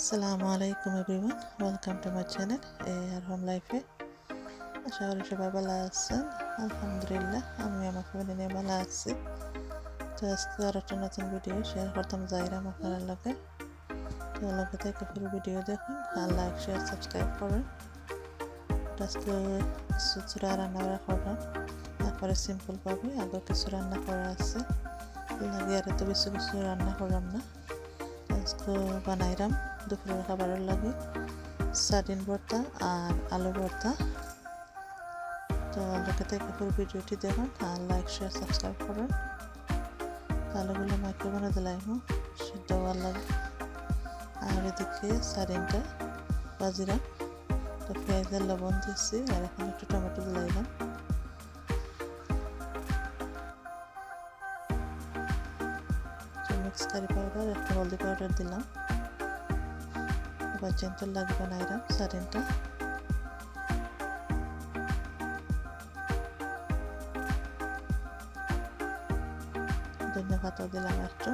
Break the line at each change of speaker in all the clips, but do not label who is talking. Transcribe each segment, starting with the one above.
আসসালামু আলাইকুম everyone, welcome to my channel A R home লাইফে। আশা করি সবাই ভালো আছেন। আলহামদুলিল্লাহ, আমি আমার ফ্যামিলি নিয়ে ভালো আছি। তো আজকে আর একটা নতুন ভিডিও শেয়ার করতাম যাইরাম আপনার লগে তো লগে থেকে পুরো ভিডিও দেখুন আর লাইক শেয়ার সাবস্ক্রাইব করেন। তো আজকে কিছু চূড়া রান্না করা করলাম। তারপরে সিম্পল পাবে আগে কিছু রান্না করা আছে। লাগে আর এত বেশি কিছু রান্না করলাম না। আজকে বানাইলাম দুপুরের খাবারের লাগে সার্ডিন ভর্তা আর আলু ভর্তা। তো লোকে থেকে পুরো ভিডিওটি দেখুন আর লাইক শেয়ার সাবস্ক্রাইব করুন আলুগুলো মাইক্রো বানাতে লাগবো। সিদ্ধ হওয়ার লাগে আর এদিকে সার্ডিনটা বাজিরাম তো পেঁয়াজের লবণ দিচ্ছি আর এখন একটু টমেটো দিলাইলাম মিক্স কারি পাউডার একটা হলদি পাউডার দিলাম। এবার জেন্টাল লাগবে নাইরাম সারেনটা ধন্যবাদ দিলাম একটু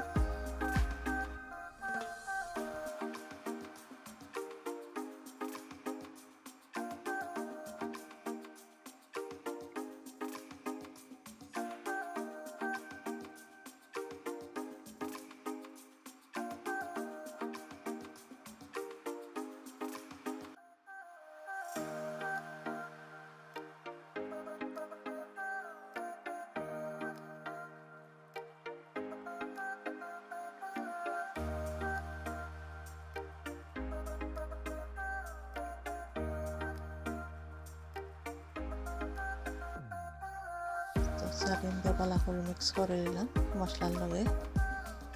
দিয়ে বালা করে মিক্স করে নিলাম মশলার লগে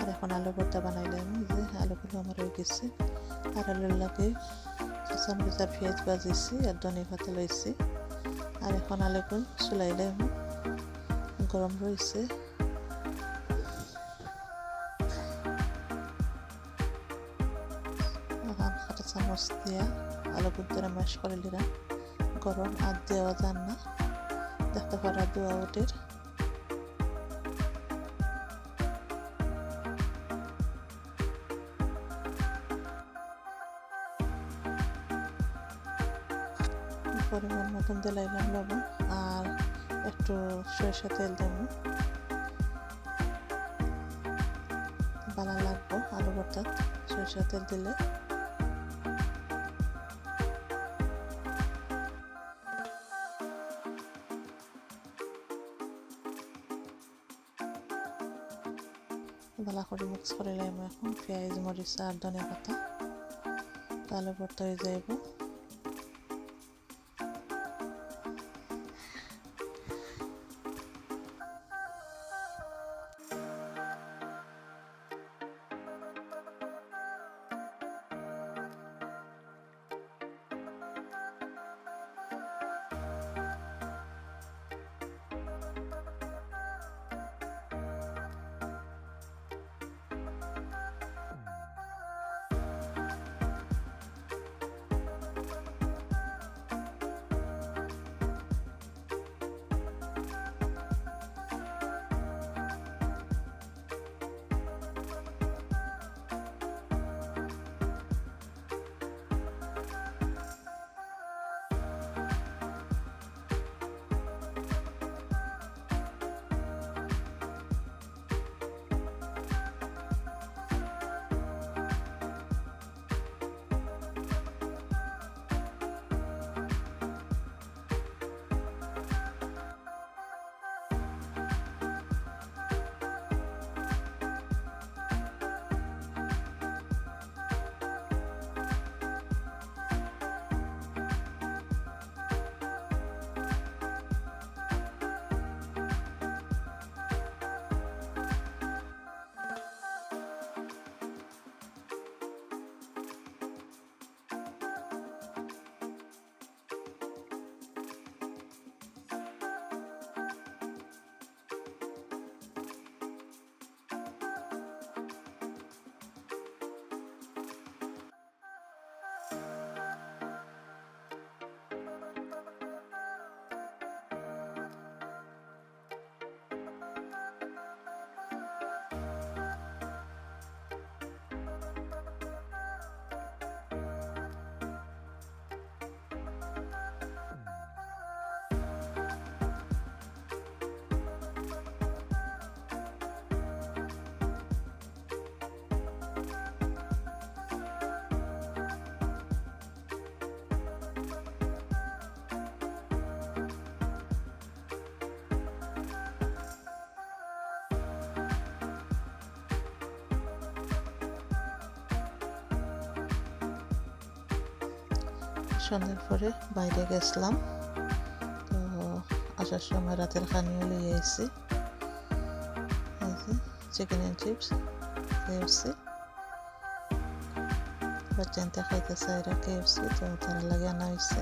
আর এখন আলু ভর্তা বানাইলাম যে আলুগুলো আমার হয়ে গেছে। আর আলুর লগে চামচা পেঁয়াজ বাজিছি আর ধনে পাতা লইছি। আর এখন আলুগুলো চুলাইলাম, গরম রয়েছে চামচ দিয়া আলু ধরে ম্যাশ করে নিলাম। গরম আর দেওয়া যান না, দেখতে পারা দোয়া ওটের পরিমাণ মতন দিলাইলাম লবণ আর একটু সরষে তেল দেব। ভালো লাগবো, আলু ভর্তা, সরষে তেল দিলে। ভালো করে মিক্স করে লাইম এখন, পেঁয়াজ, মরিচ আর ধনে পাতা। তাহলে ভর্তা হয়ে যাইব। সন্ধ্যার পরে বাইরে গেছিলাম। তো আসার সময় রাতের খানিও লিয়ে এসেছি চিকেন অ্যান্ড চিপস কেএফসি বাচ্চানতে খাইতে চাইরা কেএফসি তো তারা লাগে আনা হয়েছে